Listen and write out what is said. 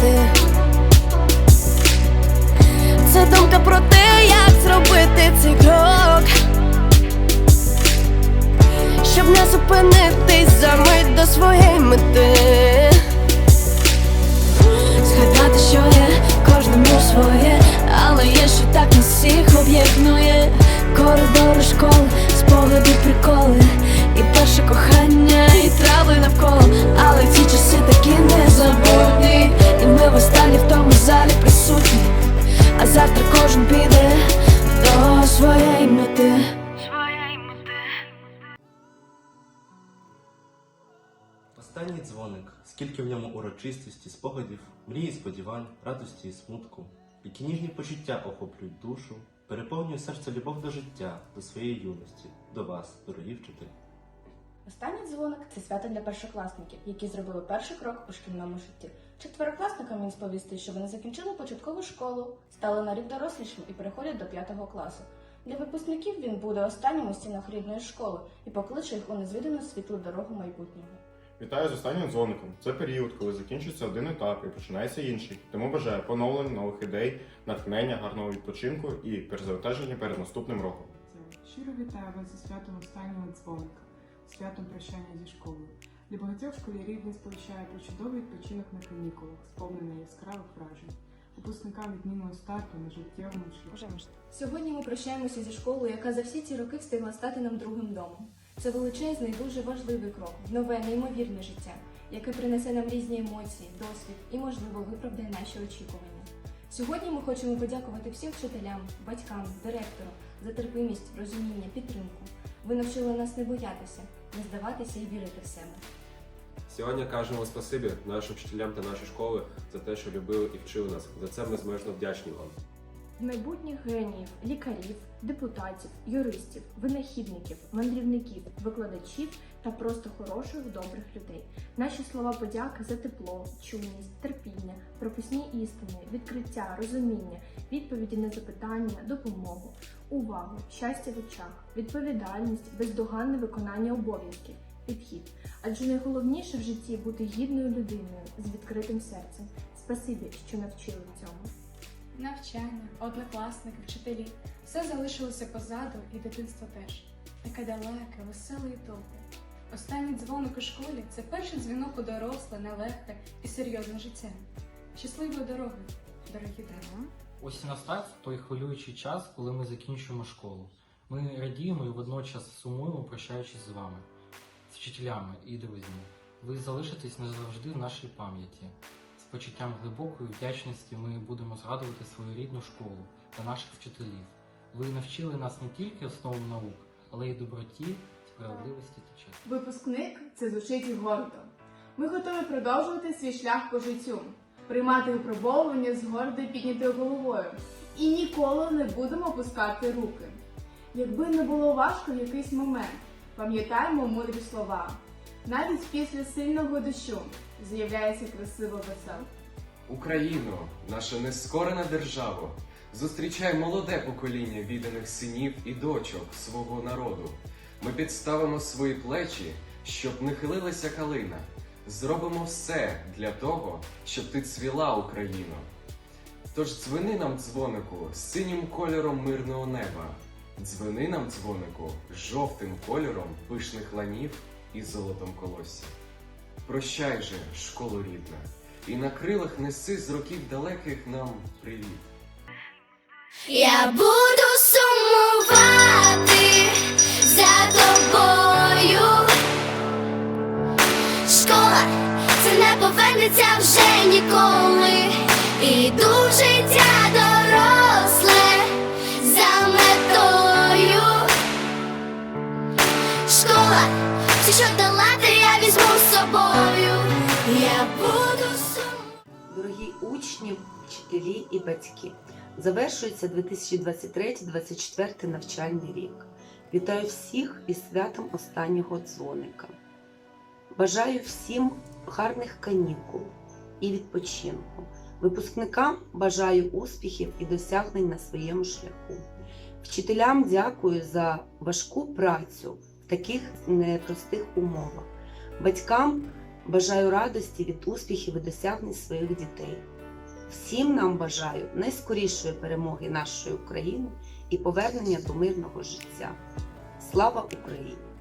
ти. Це думка про те, як зробити цей крок, щоб не зупинитись за мить до своєї мети. Згадати, що є кожному своє, але є, що так нас всіх об'єднує. Скільки в ньому урочистості, спогадів, мрії, сподівань, радості і смутку, які ніжні почуття охоплюють душу, переповнює серце любов до життя, до своєї юності, до вас, дорогі вчителі. Останній дзвоник це свято для першокласників, які зробили перший крок у шкільному житті. Четверокласникам він сповістить, що вони закінчили початкову школу, стали на рік дорослішим і переходять до п'ятого класу. Для випускників він буде останнім у стінах рідної школи і покличе їх у незвідану світлу дорогу майбутнього. Вітаю з останнім дзвоником. Це період, коли закінчується один етап і починається інший. Тому бажаю поновлень, нових ідей, натхнення, гарного відпочинку і перезавантаження перед наступним роком. Щиро вітаю вас зі святом останнього дзвоника, святом прощання зі школою. Для багатьох школярів він сповіщає про чудовий відпочинок на канікулах, сповнений яскравих вражень. Випускникам відмінного старту на життєвому шляху. Сьогодні ми прощаємося зі школою, яка за всі ці роки встигла стати нам другим домом. Це величезний, дуже важливий крок в нове, неймовірне життя, яке принесе нам різні емоції, досвід і, можливо, виправдає наші очікування. Сьогодні ми хочемо подякувати всім вчителям, батькам, директору за терпимість, розуміння, підтримку. Ви навчили нас не боятися, не здаватися і вірити в себе. Сьогодні кажемо спасибі нашим вчителям та нашій школи за те, що любили і вчили нас. За це ми безмежно вдячні вам. Майбутніх геніїв, лікарів, депутатів, юристів, винахідників, мандрівників, викладачів та просто хороших, добрих людей. Наші слова подяки за тепло, чуйність, терпіння, прописні істини, відкриття, розуміння, відповіді на запитання, допомогу, увагу, щастя в очах, відповідальність, бездоганне виконання обов'язків, підхід. Адже найголовніше в житті бути гідною людиною з відкритим серцем. Спасибі, що навчили цьому. Навчання, однокласники, вчителі все залишилося позаду, і дитинство теж. Таке далеке, веселе і добре. Останній дзвоник у школі це перший дзвінок у доросле, нелегке і серйозне життя. Щасливої дороги, дорогі друзі! Ось настав той хвилюючий час, коли ми закінчуємо школу. Ми радіємо і водночас сумуємо, прощаючись з вами, з вчителями і друзями. Ви залишитесь назавжди в нашій пам'яті. Почуттям глибокої вдячності ми будемо згадувати свою рідну школу та наших вчителів. Ви навчили нас не тільки основам наук, але й доброті, справедливості та честі. Випускник це звучить гордо. Ми готові продовжувати свій шлях по життю, приймати випробовування з гордо піднятою головою і ніколи не будемо опускати руки. Якби не було важко в якийсь момент, пам'ятаємо мудрі слова. Навіть після сильного дощу з'являється красиво весел. Україно, наша нескорена держава, зустрічай молоде покоління відданих синів і дочок свого народу. Ми підставимо свої плечі, щоб не хилилася калина. Зробимо все для того, щоб ти цвіла, Україно. Тож дзвени нам, дзвонику, синім кольором мирного неба. Дзвени нам, дзвонику, жовтим кольором пишних ланів і золотом колосся. Прощай же, школу рідна, і на крилах неси з років далеких нам привіт. Я буду сумувати Учні, вчителі і батьки, завершується 2023-2024 навчальний рік. Вітаю всіх із святом останнього дзвоника. Бажаю всім гарних канікул і відпочинку. Випускникам бажаю успіхів і досягнень на своєму шляху. Вчителям дякую за важку працю в таких непростих умовах. Батькам Бажаю радості від успіхів і досягнень своїх дітей. Всім нам бажаю найскорішої перемоги нашої України і повернення до мирного життя. Слава Україні!